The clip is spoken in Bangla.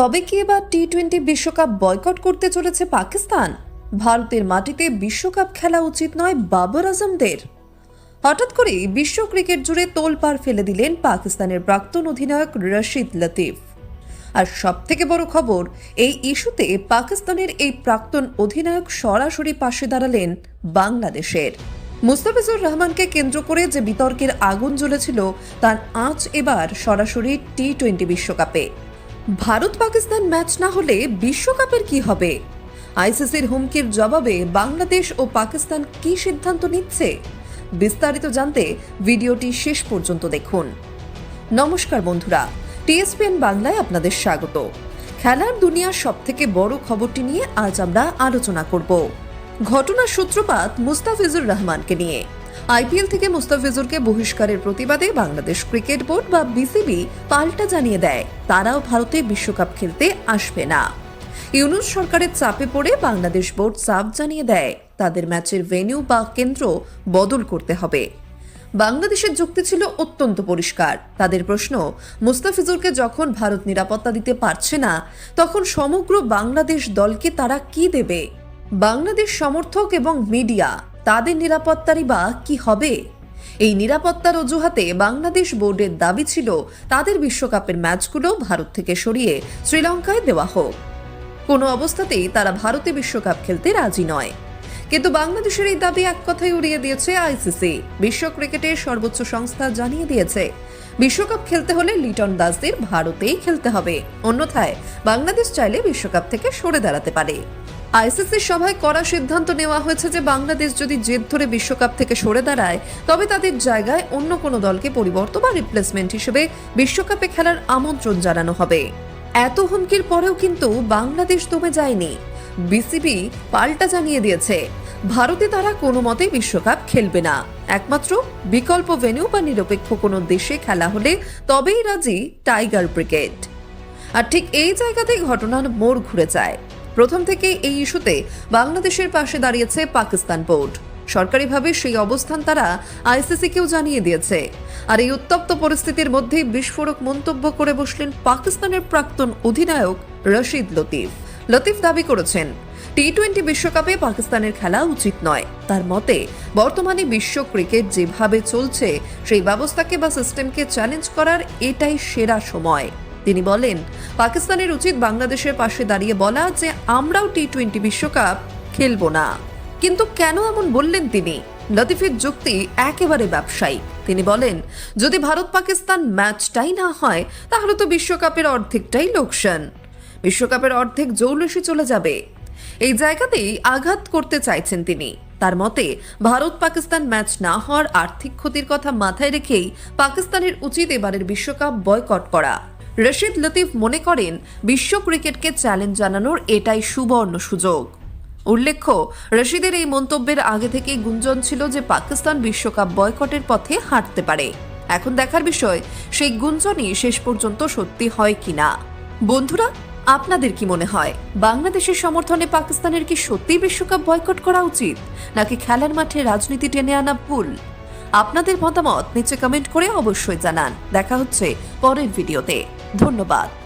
তবে কি এবার টি টোয়েন্টি বিশ্বকাপ বয়কট করতে চলেছে পাকিস্তান? ভারতের মাটিতে বিশ্বকাপ খেলা উচিত নয় বাবর আজমদের। হঠাৎ করে বিশ্ব ক্রিকেট জুড়ে তোলপাড় ফেলে দিলেন পাকিস্তানের প্রাক্তন অধিনায়ক রশিদ লতিফ। আর সব থেকে বড় খবর, এই ইস্যুতে পাকিস্তানের এই প্রাক্তন অধিনায়ক সরাসরি পাশে দাঁড়ালেন বাংলাদেশের। মুস্তাফিজুর রহমানকে কেন্দ্র করে যে বিতর্কের আগুন জ্বলেছিল, তার আঁচ এবার সরাসরি টি টোয়েন্টি বিশ্বকাপে। ভারত পাকিস্তান ম্যাচ না হলে বিশ্বকাপের কি হবে? আইসিসির হুমকির জবাবে বাংলাদেশ ও পাকিস্তান কি সিদ্ধান্ত নিচ্ছে? বিস্তারিত জানতে ভিডিওটি শেষ পর্যন্ত দেখুন। নমস্কার বন্ধুরা, টিএসপিএন বাংলায় আপনাদের স্বাগত। খেলার দুনিয়ার সব থেকে বড় খবরটি নিয়ে আজ আমরা আলোচনা করব। ঘটনার সূত্রপাত মুস্তাফিজুর রহমানকে নিয়ে। আইপিএল থেকে মুস্তাফিজুরকে বহিষ্কারের প্রতিবাদে বাংলাদেশ ক্রিকেট বোর্ড বা বিসিবি পাল্টা জানিয়ে দেয়। তারাও ভারতে বিশ্বকাপ খেলতে আসবে না। ইউনুস সরকারের চাপে পড়ে বাংলাদেশ বোর্ড সাফ জানিয়ে দেয়। তাদের ম্যাচের ভেন্যু বা কেন্দ্র বদল করতে হবে। বাংলাদেশের যুক্তি ছিল অত্যন্ত পরিষ্কার। তাদের প্রশ্ন, মুস্তাফিজুরকে যখন ভারত নিরাপত্তা দিতে পারছে না, তখন সমগ্র বাংলাদেশ দলকে তারা কি দেবে? বাংলাদেশ সমর্থক এবং মিডিয়া তাদের নিরাপত্তারই বা কি হবে? এই নিরাপত্তার অজুহাতে বাংলাদেশ বোর্ডের দাবি ছিল, তাদের বিশ্বকাপের ম্যাচগুলো ভারত থেকে সরিয়ে শ্রীলঙ্কায় দেওয়া হোক। কোনো অবস্থাতেই তারা ভারতে বিশ্বকাপ খেলতে রাজি নয়। কিন্তু বাংলাদেশের এই দাবি এক কথায় উড়িয়ে দিয়েছে আইসিসি। বিশ্ব ক্রিকেটের সর্বোচ্চ সংস্থা জানিয়ে দিয়েছে, বিশ্বকাপ খেলতে হলে লিটন দাসদের ভারতেই খেলতে হবে। অন্যথায় বাংলাদেশ চাইলে বিশ্বকাপ থেকে সরে দাঁড়াতে পারে। আইসিসির সভায় করা সিদ্ধান্ত নেওয়া হয়েছে যে বাংলাদেশ যদি জেদ ধরে বিশ্বকাপ থেকে সরে দাঁড়ায়, তবে তাদের জায়গায় অন্য কোনো দলকে পরিবর্তন বা রিপ্লেসমেন্ট হিসেবে বিশ্বকাপে খেলার আমন্ত্রণ জানানো হবে। এত হুমকির পরেও কিন্তু বাংলাদেশ দমে যায়নি। বিসিবি পাল্টা জানিয়ে দিয়েছে, ভারতে তারা কোনো মতেই বিশ্বকাপ খেলবে না। একমাত্র বিকল্প ভেন্যু বা নিরপেক্ষ কোনো দেশে খেলা হলে তবেই রাজি টাইগার ব্রিগেড আর ঠিক এই জায়গাতেই ঘটনার মোড় ঘুরে যায়। প্রথম থেকে এই ইস্যুতে বাংলাদেশের পাশে দাঁড়িয়েছে পাকিস্তান বোর্ড। সরকারিভাবে সেই অবস্থান তারা আইসিসিকেও জানিয়ে দিয়েছে। আর এই উত্তপ্ত পরিস্থিতির মধ্যেই বিস্ফোরক মন্তব্য করে বসলেন পাকিস্তানের প্রাক্তন অধিনায়ক রশিদ লতিফ। লতিফ দাবি করেছেন টি টোয়েন্টি বিশ্বকাপে পাকিস্তানের খেলা উচিত নয়। তার মতে, বর্তমানে বিশ্ব ক্রিকেট যেভাবে চলছে, সেই ব্যবস্থাকে বা সিস্টেমকে চ্যালেঞ্জ করার এটাই সেরা সময়। তিনি বলেন, পাকিস্তানের উচিত বাংলাদেশের পাশে দাঁড়িয়ে বলা যে আমরাও টি টোয়েন্টি বিশ্বকাপ খেলব না। কিন্তু কেন এমন বললেন তিনি? লতিফের যুক্তি একেবারে ব্যবসায়ী। তিনি বলেন, যদি ভারত পাকিস্তান ম্যাচটাই না হয়, তাহলে তো বিশ্বকাপের অর্ধেকটাই লোকসান। বিশ্বকাপের অর্ধেক জৌলসে চলে যাবে। এই জায়গাতেই আঘাত করতে চাইছেন তিনি। তার মতে ভারত পাকিস্তান ম্যাচ না হওয়ার আর্থিক ক্ষতির কথা মাথায় রেখেই পাকিস্তানের উচিত এবারের বিশ্বকাপ বয়কট করা। রশিদ লতিফ মনে করেন বিশ্ব ক্রিকেটকে চ্যালেঞ্জ জানানোর এটাই সুবর্ণ সুযোগ। উল্লেখ্য, রশিদের এই মন্তব্যের আগে থেকেই গুঞ্জন ছিল যে পাকিস্তান বিশ্বকাপ বয়কটের পথে হাঁটতে পারে। এখন দেখার বিষয়, সেই গুঞ্জনই শেষ পর্যন্ত সত্যি হয় কিনা। বন্ধুরা, আপনাদের কি মনে হয়, বাংলাদেশের সমর্থনে পাকিস্তানের কি সত্যি বিশ্বকাপ বয়কট করা উচিত, নাকি খেলার মাঠে রাজনীতি টেনে আনা ভুল? আপনাদের মতামত নিচে কমেন্ট করে অবশ্যই জানান। দেখা হচ্ছে পরের ভিডিওতে। ধন্যবাদ।